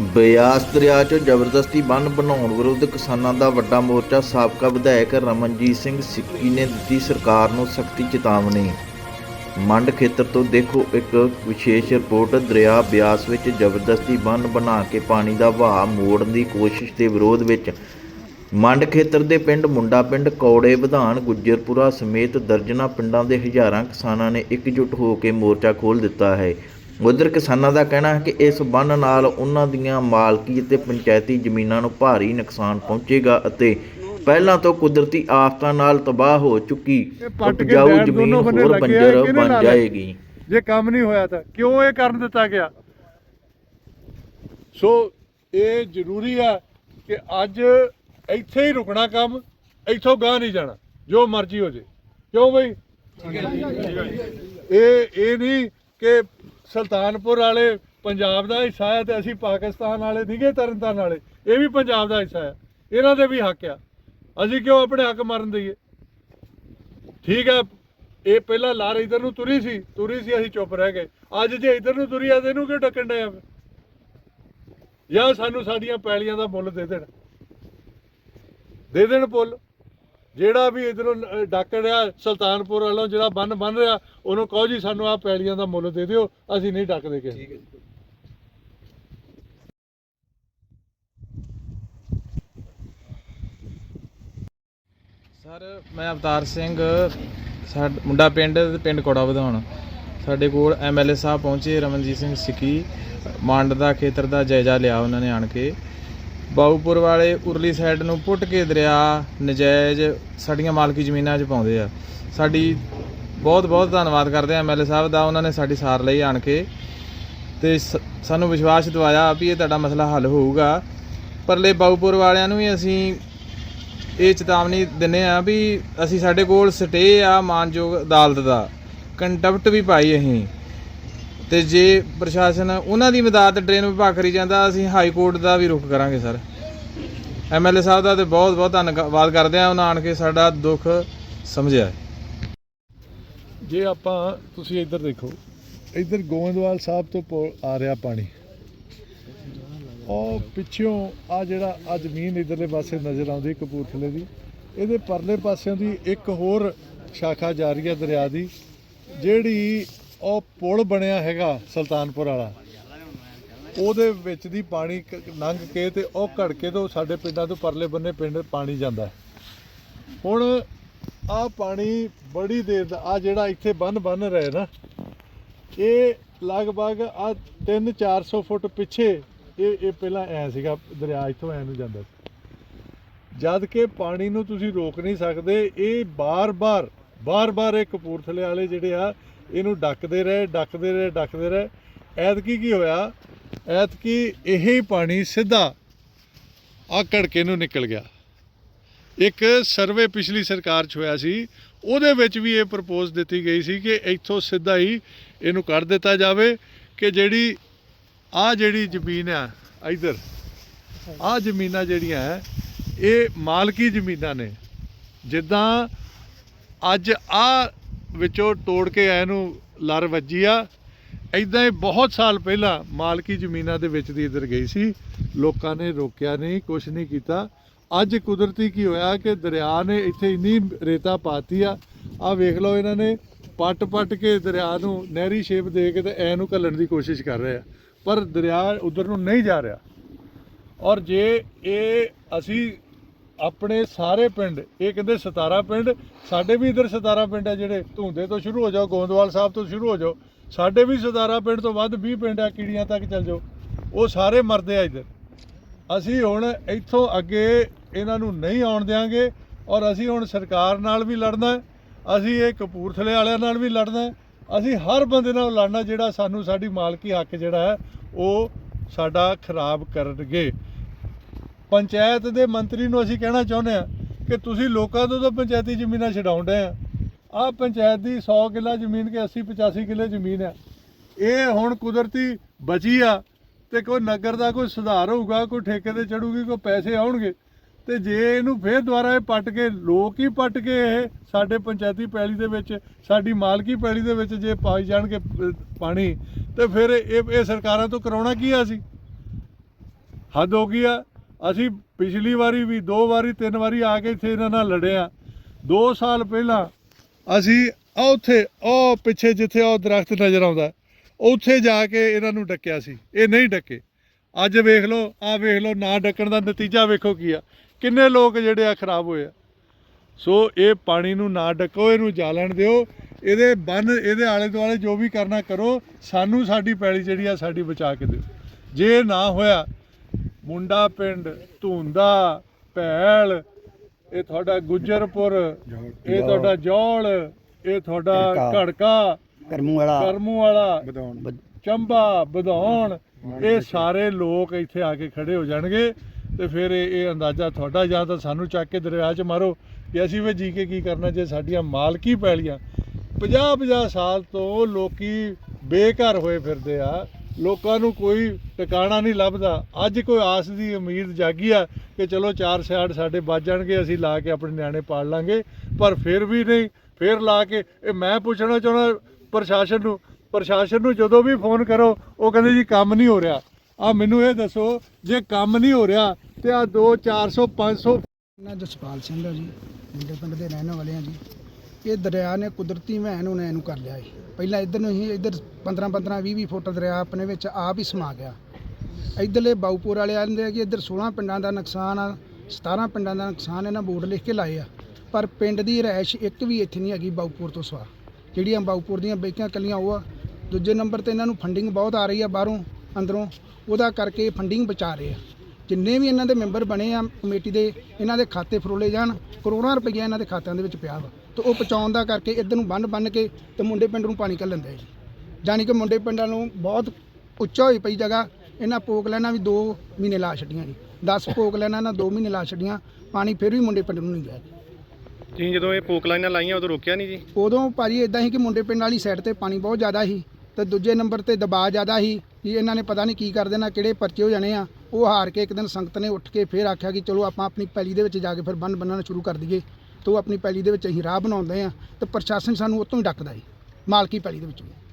ਬਿਆਸ ਦਰਿਆ 'ਚ ਜ਼ਬਰਦਸਤੀ ਬੰਨ ਬਣਾਉਣ ਵਿਰੁੱਧ ਕਿਸਾਨਾਂ ਦਾ ਵੱਡਾ ਮੋਰਚਾ, ਸਾਬਕਾ ਵਿਧਾਇਕ ਰਮਨਜੀਤ ਸਿੰਘ ਸਿੱਕੀ ਨੇ ਦਿੱਤੀ ਸਰਕਾਰ ਨੂੰ ਸਖਤੀ ਚੇਤਾਵਨੀ। ਮੰਡ ਖੇਤਰ ਤੋਂ ਦੇਖੋ ਇੱਕ ਵਿਸ਼ੇਸ਼ ਰਿਪੋਰਟ, ਦਰਿਆ ਬਿਆਸ ਵਿੱਚ ਜ਼ਬਰਦਸਤੀ ਬੰਨ ਬਣਾ ਕੇ ਪਾਣੀ ਦਾ ਵਹਾਅ ਮੋੜਨ ਦੀ ਕੋਸ਼ਿਸ਼ ਦੇ ਵਿਰੋਧ ਵਿੱਚ। ਮੰਡ ਖੇਤਰ ਦੇ ਪਿੰਡ ਮੁੰਡਾ ਪਿੰਡ ਕੌੜੇ ਵਿਧਾਨ ਗੁੱਜਰਪੁਰਾ ਸਮੇਤ ਦਰਜਨਾ ਪਿੰਡਾਂ ਦੇ ਹਜ਼ਾਰਾਂ ਕਿਸਾਨਾਂ ਨੇ ਇਕਜੁੱਟ ਹੋ ਕੇ ਮੋਰਚਾ ਖੋਲ੍ਹ ਦਿੱਤਾ ਹੈ। ਉਧਰ ਕਿਸਾਨਾਂ ਦਾ ਕਹਿਣਾ ਹੈ ਕਿ ਇਸ ਬੰਨ ਨਾਲ ਉਹਨਾਂ ਦੀਆਂ ਮਾਲਕੀ ਅਤੇ ਪੰਚਾਇਤੀ ਜ਼ਮੀਨਾਂ ਨੂੰ ਭਾਰੀ ਨੁਕਸਾਨ ਪਹੁੰਚੇਗਾ ਅਤੇ ਪਹਿਲਾਂ ਤੋਂ ਕੁਦਰਤੀ ਆਫਤਾਂ ਨਾਲ ਤਬਾਹ ਹੋ ਚੁੱਕੀ ਉਪਜਾਊ ਜ਼ਮੀਨ ਹੋਰ ਬੰਜਰ ਬਣ? ਜਾਏਗੀ। ਜੇ ਕੰਮ ਨਹੀਂ ਹੋਇਆ ਤਾਂ ਕਿਉਂ ਇਹ ਕਰਨ ਦਿੱਤਾ ਗਿਆ? ਸੋ ਇਹ ਜ਼ਰੂਰੀ ਆ ਕਿ ਅੱਜ ਇੱਥੇ ਹੀ ਰੁਕਣਾ ਕੰਮ ਇੱਥੋਂ ਗਾਹ ਨਹੀਂ ਜਾਣਾ ਜੋ ਮਰਜ਼ੀ ਹੋ ਜੇ। ਕਿਉਂ ਬਈ? ਇਹ ਇਹ ਨਹੀਂ ਕਿ ਸੁਲਤਾਨਪੁਰ ਵਾਲੇ ਪੰਜਾਬ ਦਾ ਹਿੱਸਾ ਹੈ ਤੇ ਅਸੀਂ ਪਾਕਿਸਤਾਨ ਵਾਲੇ ਨਹੀਂਗੇ ਤਰਨਤਾਰਨ ਵਾਲੇ, ਇਹ ਵੀ ਪੰਜਾਬ ਦਾ ਹਿੱਸਾ ਹੈ। ਇਹਨਾਂ ਦੇ ਵੀ ਹੱਕ ਆ। ਅਸੀਂ ਕਿਉਂ ਆਪਣੇ ਹੱਕ ਮਾਰਨ ਦਈਏ? ਠੀਕ ਹੈ ਇਹ ਪਹਿਲਾਂ ਲਾਰ ਇਧਰ ਨੂੰ ਤੁਰੀ ਸੀ ਤੁਰੀ ਸੀ, ਅਸੀਂ ਚੁੱਪ ਰਹਿ ਗਏ। ਅੱਜ ਜੇ ਇਧਰ ਨੂੰ ਤੁਰੀ ਆ, ਤੇ ਇਹਨੂੰ ਕਿਉਂ ਡੱਕਣ ਡਿਆ ਜਾਂ ਸਾਨੂੰ ਸਾਡੀਆਂ ਪੈਲੀਆਂ ਦਾ ਮੁੱਲ ਦੇ ਦੇਣ। ਦੇ ਦੇਣ ਪੁੱਲ। ਜਿਹੜਾ ਵੀ ਇਧਰੋਂ ਡੱਕ ਰਿਹਾ ਸੁਲਤਾਨਪੁਰ ਵੱਲੋਂ ਜਿਹੜਾ ਬੰਨ ਬਣ ਰਿਹਾ ਉਹਨੂੰ ਕਹੋ ਜੀ ਸਾਨੂੰ ਆ ਪੈਲੀਆਂ ਦਾ ਮੁੱਲ ਦੇ ਦਿਓ ਅਸੀਂ ਨਹੀਂ ਡੱਕਦੇ ਕਿਸੇ। ਸਰ ਮੈਂ ਅਵਤਾਰ ਸਿੰਘ ਸਾਡ ਮੁੰਡਾ ਪਿੰਡ ਪਿੰਡ ਕੋੜਾ ਵਧਾਉਣ। ਸਾਡੇ ਕੋਲ ਐਮਐਲਏ ਸਾਹਿਬ ਪਹੁੰਚੇ ਰਮਨਜੀਤ ਸਿੰਘ ਸਿੱਕੀ ਮੰਡ ਦਾ ਖੇਤਰ ਦਾ ਜਾਇਜ਼ਾ ਲਿਆ ਉਹਨਾਂ ਨੇ ਆਣ ਕੇ। ਬਾਊਪੁਰ ਵਾਲੇ ਉਰਲੀ ਸਾਈਡ ਨੂੰ ਪੁੱਟ ਕੇ ਦਰਿਆ ਨਜਾਇਜ਼ ਸਾਡੀਆਂ ਮਾਲਕੀ ਜ਼ਮੀਨਾਂ 'ਚ ਪਾਉਂਦੇ ਆ। ਸਾਡੀ ਬਹੁਤ ਬਹੁਤ ਧੰਨਵਾਦ ਕਰਦੇ ਆ ਐਮਐਲਏ ਸਾਹਿਬ ਦਾ, ਉਹਨਾਂ ਨੇ ਸਾਡੀ ਸਾਰ ਲਈ ਆਣ ਕੇ। ਤੇ ਸ- ਸਾਨੂੰ ਵਿਸ਼ਵਾਸ ਦਿਵਾਇਆ ਵੀ ਇਹ ਤੁਹਾਡਾ ਮਸਲਾ ਹੱਲ ਹੋਊਗਾ। ਪਰਲੇ ਬਾਊਪੁਰ ਵਾਲਿਆਂ ਨੂੰ ਵੀ ਅਸੀਂ ਇਹ ਚੇਤਾਵਨੀ ਦਿੰਨੇ ਆ ਵੀ ਅਸੀਂ ਸਾਡੇ ਕੋਲ ਸਟੇ ਆ ਮਾਨਯੋਗ ਅਦਾਲਤ ਦਾ। ਕੰਟੈਂਪਟ ਵੀ ਪਾਈ ਅਸੀਂ। ਤੇ ਜੇ ਪ੍ਰਸ਼ਾਸਨ ਉਹਨਾਂ ਦੀ ਮਦਦ ਡਰੇਨ ਵਿਭਾਗ ਕਰੀ ਜਾਂਦਾ, ਅਸੀਂ ਹਾਈ ਕੋਰਟ ਦਾ ਵੀ ਰੁਖ ਕਰਾਂਗੇ, ਸਰ। ਐਮਐਲਏ ਸਾਹਿਬ ਦਾ ਤੇ ਬਹੁਤ ਬਹੁਤ ਧੰਨਵਾਦ ਕਰਦੇ ਆ ਉਹਨਾਂ ਆਣ ਕੇ ਸਾਡਾ ਦੁੱਖ ਸਮਝਿਆ ਜੇ ਆਪਾਂ ਤੁਸੀਂ ਇੱਧਰ ਦੇਖੋ, ਇੱਧਰ ਗੋਇੰਦਵਾਲ ਸਾਹਿਬ ਤੋਂ ਪੁਲ ਆ ਰਿਹਾ ਪਾਣੀ। ਉਹ ਪਿੱਛੋਂ ਆ ਜਿਹੜਾ ਆ ਜ਼ਮੀਨ ਇਧਰਲੇ ਪਾਸੇ ਨਜ਼ਰ ਆਉਂਦੀ, ਕਪੂਰਥਲੇ ਦੀ, ਇਹਦੇ ਪਰਲੇ ਪਾਸਿਓਂ ਦੀ ਇੱਕ ਹੋਰ ਸ਼ਾਖਾ ਜਾ ਰਹੀ ਹੈ ਦਰਿਆ ਦੀ, ਜਿਹੜੀ ਉਹ ਪੁਲ ਬਣਿਆ ਹੈਗਾ ਸੁਲਤਾਨਪੁਰ ਵਾਲਾ। ਉਹਦੇ ਵਿੱਚ ਦੀ ਪਾਣੀ ਕ- ਲੰਘ ਕੇ ਤੇ ਉਹ ਘੜ ਕੇ ਤੋਂ ਸਾਡੇ ਪਿੰਡਾਂ ਤੋਂ ਪਰਲੇ ਬੰਨੇ ਪਿੰਡ ਪਾਣੀ ਜਾਂਦਾ ਹੁਣ ਆ ਪਾਣੀ ਬੜੀ ਦੇਰ ਦਾ ਆ ਜਿਹੜਾ ਇੱਥੇ ਬੰਨ ਬੰਨ ਰਹੇ ਨਾ, ਇਹ ਲਗਭਗ ਆ 3-400 ਫੁੱਟ ਪਿੱਛੇ ਇਹ ਇਹ ਪਹਿਲਾਂ ਐ ਸੀਗਾ, ਦਰਿਆ ਇੱਥੋਂ ਐ ਨੂੰ ਜਾਂਦਾ ਸੀ। ਜਦ ਕਿ ਪਾਣੀ ਨੂੰ ਤੁਸੀਂ ਰੋਕ ਨਹੀਂ ਸਕਦੇ, ਇਹ ਬਾਰ-ਬਾਰ ਬਾਰ-ਬਾਰ ਇਹ ਕਪੂਰਥਲੇ ਵਾਲੇ ਜਿਹੜੇ ਆ ਇਹਨੂੰ ਡੱਕਦੇ ਰਹੇ ਡੱਕਦੇ ਰਹੇ ਡੱਕਦੇ ਰਹੇ। ਐਤਕੀ ਕੀ ਹੋਇਆ? ਐਤਕੀ ਇਹ ਹੀ ਪਾਣੀ ਸਿੱਧਾ ਆ ਘੜਕੇ ਨੂੰ ਨਿਕਲ ਗਿਆ। ਇੱਕ ਸਰਵੇ ਪਿਛਲੀ ਸਰਕਾਰ 'ਚ ਹੋਇਆ ਸੀ, ਉਹਦੇ ਵਿੱਚ ਵੀ ਇਹ ਪ੍ਰਪੋਜ਼ ਦਿੱਤੀ ਗਈ ਸੀ ਕਿ ਇੱਥੋਂ ਸਿੱਧਾ ਹੀ ਇਹਨੂੰ ਕੱਢ ਦਿੱਤਾ ਜਾਵੇ ਕਿ ਜਿਹੜੀ ਆ ਜਿਹੜੀ ਜ਼ਮੀਨ ਆ, ਇਧਰ, ਆ ਜ਼ਮੀਨਾਂ ਜਿਹੜੀਆਂ ਹੈ ਇਹ ਮਾਲਕੀ ਜ਼ਮੀਨਾਂ ਨੇ। ਜਿੱਦਾਂ ਅੱਜ ਆ ਵਿੱਚੋਂ ਤੋੜ ਕੇ ਐ ਨੂੰ ਲਰ ਵੱਜੀ ਆ। ਇਦਾਂ ਹੀ ਬਹੁਤ ਸਾਲ ਪਹਿਲਾਂ ਮਾਲਕੀ ਜ਼ਮੀਨਾਂ ਦੇ ਵਿੱਚ ਦੀ ਇਧਰ ਗਈ ਸੀ। ਲੋਕਾਂ ਨੇ ਰੋਕਿਆ ਨਹੀਂ ਕੁਝ ਨਹੀਂ ਕੀਤਾ। ਅੱਜ ਕੁਦਰਤੀ ਕੀ ਹੋਇਆ ਕਿ ਦਰਿਆ ਨੇ ਇੱਥੇ ਇੰਨੀ ਰੇਤਾ ਪਾਤੀ ਆ। ਆ ਵੇਖ ਲਓ ਇਹਨਾਂ ਨੇ ਪੱਟ ਪੱਟ ਕੇ ਦਰਿਆ ਨੂੰ ਨਹਿਰੀ ਸ਼ੇਪ ਦੇ ਕੇ ਤੇ ਐ ਨੂੰ ਘੱਲਣ ਦੀ ਕੋਸ਼ਿਸ਼ ਕਰ ਰਹੇ ਆ। ਪਰ ਦਰਿਆ ਉਧਰ ਨੂੰ ਨਹੀਂ ਜਾ ਰਿਹਾ। ਔਰ ਜੇ ਇਹ ਅਸੀਂ ਆਪਣੇ ਸਾਰੇ ਪਿੰਡ, ਇਹ ਕਹਿੰਦੇ 17 ਪਿੰਡ, ਸਾਡੇ ਵੀ ਇਧਰ 17 ਪਿੰਡ ਆ ਜਿਹੜੇ, ਧੁੰਦੇ ਤੋਂ ਸ਼ੁਰੂ ਹੋ ਜਾਓ, ਗੋਂਦਵਾਲ ਸਾਹਿਬ ਤੋਂ ਸ਼ੁਰੂ ਹੋ ਜਾਓ, ਸਾਡੇ ਵੀ 17 ਪਿੰਡ ਤੋਂ ਵੱਧ 20 ਪਿੰਡ ਆ, ਕੀੜੀਆਂ ਤੱਕ ਚੱਲ ਜਾਓ, ਉਹ ਸਾਰੇ ਮਰਦੇ ਆ ਇਧਰ। ਅਸੀਂ ਹੁਣ ਇੱਥੋਂ ਅੱਗੇ ਇਹਨਾਂ ਨੂੰ ਨਹੀਂ ਆਉਣ ਦਿਆਂਗੇ ਔਰ ਅਸੀਂ ਹੁਣ ਸਰਕਾਰ ਨਾਲ ਵੀ ਲੜਨਾ ਅਸੀਂ ਇਹ ਕਪੂਰਥਲੇ ਵਾਲਿਆਂ ਨਾਲ ਵੀ ਲੜਨਾ ਅਸੀਂ ਹਰ ਬੰਦੇ ਨਾਲ ਲੜਨਾ ਜਿਹੜਾ ਸਾਨੂੰ ਸਾਡੀ ਮਾਲਕੀ ਹੱਕ ਜਿਹੜਾ ਹੈ, ਉਹ ਸਾਡਾ ਖਰਾਬ ਕਰਨਗੇ। ਪੰਚਾਇਤ ਦੇ ਮੰਤਰੀ ਨੂੰ ਅਸੀਂ ਕਹਿਣਾ ਚਾਹੁੰਦੇ ਆ ਕਿ ਤੁਸੀਂ ਲੋਕਾਂ ਤੋਂ ਤਾਂ ਪੰਚਾਇਤੀ ਜ਼ਮੀਨਾਂ ਛਡਾਉਂਦੇ ਆ। ਆਹ ਪੰਚਾਇਤ ਦੀ 100 ਕਿੱਲਾ ਜ਼ਮੀਨ ਕੇ 80 85 ਕਿੱਲੇ ਜ਼ਮੀਨ ਆ ਇਹ ਹੁਣ ਕੁਦਰਤੀ ਬਚੀ ਆ ਤੇ ਕੋਈ ਨਗਰ ਦਾ ਕੋਈ ਸੁਧਾਰ ਹੋਊਗਾ, ਕੋਈ ਠੇਕੇ ਤੇ ਚੜੂਗੀ, ਕੋਈ ਪੈਸੇ ਆਉਣਗੇ ਤੇ ਜੇ ਇਹਨੂੰ ਫੇਰ ਦੁਬਾਰਾ ਇਹ ਪੱਟ ਕੇ, ਲੋਕ ਹੀ ਪੱਟ ਕੇ ਇਹ ਸਾਡੇ ਪੰਚਾਇਤੀ ਪੈਲੀ ਦੇ ਵਿੱਚ, ਸਾਡੀ ਮਾਲਕੀ ਪੈਲੀ ਦੇ ਵਿੱਚ ਜੇ ਪਾਈ ਜਾਣਗੇ ਪਾਣੀ, ਤੇ ਫਿਰ ਇਹ ਇਹ ਸਰਕਾਰਾਂ ਤੋਂ ਕਰਾਉਣਾ ਕੀ ਆ ਸੀ ਹੱਦ ਹੋ ਗਈ ਆ। ਅਸੀਂ ਪਿਛਲੀ ਵਾਰੀ ਵੀ, ਦੋ ਵਾਰੀ, ਤਿੰਨ ਵਾਰੀ ਆ ਕੇ ਇੱਥੇ ਇਹਨਾਂ ਨਾਲ ਲੜਿਆ। ਆ 2 ਸਾਲ ਪਹਿਲਾਂ ਅਸੀਂ ਆ ਉੱਥੇ ਉਹ ਪਿੱਛੇ ਜਿੱਥੇ ਉਹ ਦਰਖਤ ਨਜ਼ਰ ਆਉਂਦਾ, ਉੱਥੇ ਜਾ ਕੇ ਇਹਨਾਂ ਨੂੰ ਡੱਕਿਆ ਸੀ। ਇਹ ਨਹੀਂ ਡੱਕੇ। ਅੱਜ ਵੇਖ ਲਓ, ਆ ਵੇਖ ਲਓ, ਨਾ ਡੱਕਣ ਦਾ ਨਤੀਜਾ ਵੇਖੋ ਕੀ ਆ। ਕਿੰਨੇ ਲੋਕ ਜਿਹੜੇ ਆ ਖਰਾਬ ਹੋਏ ਆ। ਸੋ ਇਹ ਪਾਣੀ ਨੂੰ ਨਾ ਡੱਕੋ, ਇਹਨੂੰ ਜਾਲਣ ਦਿਓ। ਇਹਦੇ ਬੰਨ, ਇਹਦੇ ਆਲੇ ਦੁਆਲੇ ਜੋ ਵੀ ਕਰਨਾ ਕਰੋ, ਸਾਨੂੰ ਸਾਡੀ ਪੈਲੀ ਜਿਹੜੀ ਆ, ਸਾਡੀ ਬਚਾ ਕੇ ਦਿਓ। ਜੇ ਇਹ ਨਾ ਹੋਇਆ ਮੁੰਡਾ ਪਿੰਡ ਧੂੰਦਾ ਭੈਲ ਇਹ ਤੁਹਾਡਾ ਗੁੱਜਰਪੁਰ ਇਹ ਤੁਹਾਡਾ ਜੌਲ ਇਹ ਤੁਹਾਡਾ ਘੜਕਾ। ਕਰਮੂ ਵਾਲਾ ਕਰਮੂ ਵਾਲਾ ਚੰਬਾ ਬਧੌਣ ਇਹ ਸਾਰੇ ਲੋਕ ਇੱਥੇ ਆ ਕੇ ਖੜੇ ਹੋ ਜਾਣਗੇ ਤੇ ਫਿਰ ਇਹ ਇਹ ਅੰਦਾਜ਼ਾ ਤੁਹਾਡਾ ਜਾਂ ਤਾਂ ਸਾਨੂੰ ਚੱਕ ਕੇ ਦਰਿਆ 'ਚ ਮਾਰੋ ਕਿ ਅਸੀਂ ਵੀ ਜੀ ਕੇ ਕੀ ਕਰਨਾ ਜੇ ਸਾਡੀਆਂ ਮਾਲਕੀ ਪੈਲੀਆਂ। 50 50 ਸਾਲ ਤੋਂ ਲੋਕੀ ਬੇਘਰ ਹੋਏ ਫਿਰਦੇ ਆ। ਲੋਕਾਂ ਨੂੰ ਕੋਈ ਟਿਕਾਣਾ ਨਹੀਂ ਲੱਭਦਾ। ਅੱਜ ਕੋਈ ਆਸ ਦੀ ਉਮੀਦ ਜਾਗੀ ਆ ਕਿ ਚਲੋ ਚਾਰ ਸਿਆੜ ਸਾਡੇ ਵੱਜ ਜਾਣਗੇ, ਅਸੀਂ ਲਾ ਕੇ ਆਪਣੇ ਨਿਆਣੇ ਪਾਲ ਲਾਂਗੇ। ਪਰ ਫਿਰ ਵੀ ਨਹੀਂ, ਫਿਰ ਲਾ ਕੇ ਇਹ ਮੈਂ ਪੁੱਛਣਾ ਚਾਹੁੰਦਾ ਪ੍ਰਸ਼ਾਸਨ ਨੂੰ ਪ੍ਰਸ਼ਾਸਨ ਨੂੰ ਜਦੋਂ ਵੀ ਫੋਨ ਕਰੋ, ਉਹ ਕਹਿੰਦੇ ਜੀ ਕੰਮ ਨਹੀਂ ਹੋ ਰਿਹਾ। ਆ ਮੈਨੂੰ ਇਹ ਦੱਸੋ, ਜੇ ਕੰਮ ਨਹੀਂ ਹੋ ਰਿਹਾ ਤੇ ਆ 2 400 500 ਨਾ ਜਸਪਾਲ ਸਿੰਘ ਆ ਜੀ। ਮੁੰਡੇ ਪਿੰਡ ਦੇ ਰਹਿਣ ਵਾਲੇ ਆ ਜੀ। ਇਹ ਦਰਿਆ ਨੇ ਕੁਦਰਤੀ ਵਹਿਣ ਨੂੰ ਨੈਣ ਕਰ ਲਿਆ ਹੈ ਪਹਿਲਾਂ ਇੱਧਰ ਨੂੰ ਹੀ, ਇੱਧਰ 15 15 20 20 ਫੁੱਟ ਦਰਿਆ ਆਪਣੇ ਵਿੱਚ ਆਪ ਹੀ ਸਮਾ ਗਿਆ। ਇੱਧਰਲੇ ਬਾਉਪੁਰ ਵਾਲੇ ਆਂਦੇ ਆ ਕਿ ਇੱਧਰ 16 ਪਿੰਡਾਂ ਦਾ ਨੁਕਸਾਨ ਆ 17 ਪਿੰਡਾਂ ਦਾ ਨੁਕਸਾਨ, ਇਹਨਾਂ ਬੋਰਡ ਲਿਖ ਕੇ ਲਾਏ ਆ। ਪਰ ਪਿੰਡ ਦੀ ਰਹਿਸ਼ ਇੱਕ ਵੀ ਇੱਥੇ ਨਹੀਂ ਹੈਗੀ ਬਾਉਪੁਰ ਤੋਂ ਸਵਾ ਜਿਹੜੀਆਂ ਬਾਉਪੁਰ ਦੀਆਂ ਬੈਕਾਂ ਕੱਲੀਆਂ ਉਹ ਆ। ਦੂਜੇ ਨੰਬਰ ਤੇ ਇਹਨਾਂ ਨੂੰ ਫੰਡਿੰਗ ਬਹੁਤ ਆ ਰਹੀ ਆ ਬਾਹਰੋਂ, ਅੰਦਰੋਂ। ਉਹਦਾ ਕਰਕੇ ਫੰਡਿੰਗ ਬਚਾ ਰਹੇ ਆ। ਜਿੰਨੇ ਵੀ ਇਹਨਾਂ ਦੇ ਮੈਂਬਰ ਬਣੇ ਆ ਕਮੇਟੀ ਦੇ, ਇਹਨਾਂ ਦੇ ਖਾਤੇ ਫਰੋਲੇ ਜਾਣ, ਕਰੋੜਾਂ ਰੁਪਈਆ ਇਹਨਾਂ ਦੇ ਖਾਤਿਆਂ ਦੇ ਵਿੱਚ ਪਿਆ ਵਾ। ਤੇ ਉਹ ਪਹੁੰਚਾਉਣ ਦਾ ਕਰਕੇ ਇੱਧਰ ਨੂੰ ਬੰਨ ਬੰਨ ਕੇ ਤੇ ਮੁੰਡੇ ਪਿੰਡ ਨੂੰ ਪਾਣੀ ਕੱਢ ਲੈਂਦੇ ਆ ਜੀ। ਜਾਣੀ ਕਿ ਮੁੰਡੇ ਪਿੰਡਾਂ ਨੂੰ ਬਹੁਤ ਉੱਚਾ ਹੋਈ ਪਈ ਜਗ੍ਹਾ ਇਹਨਾਂ ਪੋਕ ਲੈਣਾ ਵੀ 2 ਮਹੀਨੇ ਲਾ ਛੱਡੀਆਂ ਜੀ। 10 ਪੋਕ ਲੈਣਾ ਇਹਨਾਂ 2 ਮਹੀਨੇ ਲਾ ਛੱਡੀਆਂ ਪਾਣੀ ਫਿਰ ਵੀ ਮੁੰਡੇ ਪਿੰਡ ਨੂੰ ਨਹੀਂ ਗਿਆ ਜੀ। ਤੁਸੀਂ ਜਦੋਂ ਇਹ ਪੋਕ ਲਾਈਨਾਂ ਲਾਈਆਂ ਉਦੋਂ ਰੋਕਿਆ ਨਹੀਂ ਜੀ? ਉਦੋਂ ਭਾਜੀ ਇਦਾਂ ਸੀ ਕਿ ਮੁੰਡੇ ਪਿੰਡ ਵਾਲੀ ਸਾਈਡ ਤੇ ਪਾਣੀ ਬਹੁਤ ਜ਼ਿਆਦਾ ਸੀ ਤੇ ਦੂਜੇ ਨੰਬਰ ਤੇ ਦਬਾਅ ਜ਼ਿਆਦਾ ਸੀ ਕਿ ਇਹਨਾਂ ਨੇ ਪਤਾ ਨਹੀਂ ਕੀ ਕਰ ਦੇਣਾ ਕਿਹੜੇ ਪਰਚੇ ਹੋ ਜਾਣੇ ਆ। ਉਹ ਹਾਰ ਕੇ ਇੱਕ ਦਿਨ ਸੰਗਤ ਨੇ ਉੱਠ ਕੇ ਫੇਰ ਆਖਿਆ ਕਿ ਚਲੋ ਆਪਾਂ ਆਪਣੀ ਪੈਲੀ ਦੇ ਵਿੱਚ ਜਾ ਕੇ ਫਿਰ ਬੰਨ ਬੰਨਣਾ ਸ਼ੁਰੂ ਕਰ ਦਈਏ। ਤੇ ਉਹ ਆਪਣੀ ਪੈਲੀ ਦੇ ਵਿੱਚ ਅਸੀਂ ਰਾਹ ਬਣਾਉਂਦੇ ਆ ਤੇ ਪ੍ਰਸ਼ਾਸਨ ਸਾਨੂੰ ਉਤੋਂ ਹੀ ਡੱਕਦਾ ਜੀ, ਮਾਲਕੀ ਪੈਲੀ ਦੇ ਵਿੱਚੋਂ